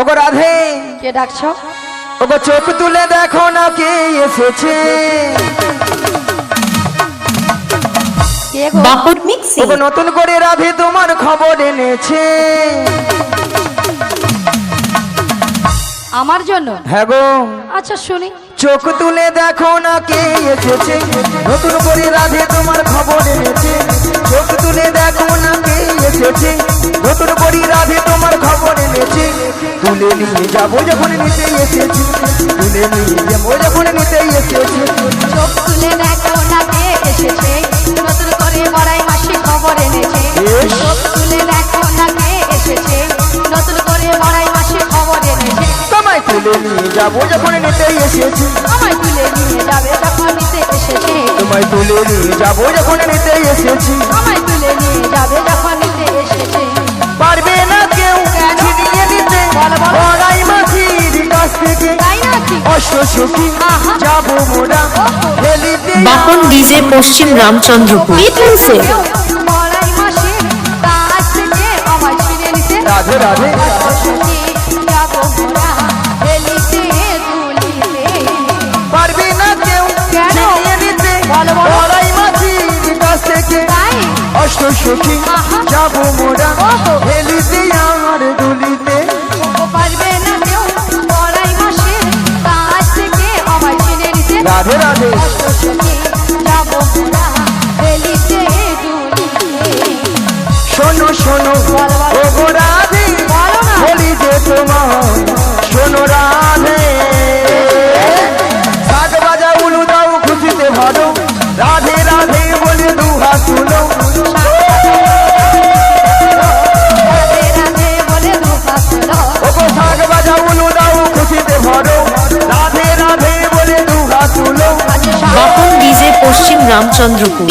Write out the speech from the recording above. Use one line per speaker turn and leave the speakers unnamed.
ওগো রাধে।
কে ডাকছো?
ওগো চোখ তুলে দেখো না কে এসেছে।
গো?
মিক্সি।
ওগো নতুন করে রাধে তোমার খবর এনেছে।
আমার জন্য?
হ্যাঁ গো।
আচ্ছা শুনি।
চোখ তুলে দেখো না কে এসেছে। নতুন করে রাধে তোমার খবর এনেছে। চোখ তুলে দেখো না কে এসেছে। তুলে নিয়ে যাব যখন নিতে এসেছি। তুলে নিয়ে যাব যখন নিতে এসেছি।
চোখ তুলে দেখো না কে এসেছে নতুন করে বড়াই মাসি খবর এনেছে।
বেশ।
চোখ তুলে দেখো না কে এসেছে নতুন করে বড়াই মাসি খবর এনেছে।
তোমায় তুলে নিয়ে যাব যখন নিতে এসেছি।
আমায় তুলে নিয়ে যাবে যখন নিতে এসেছে।
তোমায় তুলে নিয়ে যাব যখন নিতে এসেছি।
আমায় তুলে নিয়ে যাবে যখন
বাপন ডিজে পশ্চিম রামচন্দ্রপুর।
রাধে রাধে পারবে না কেউ অশ্ব সখী যাব মোরা হেলিতে আর দুলিতে।
বাপন ডিজে পশ্চিম রামচন্দ্রপুর।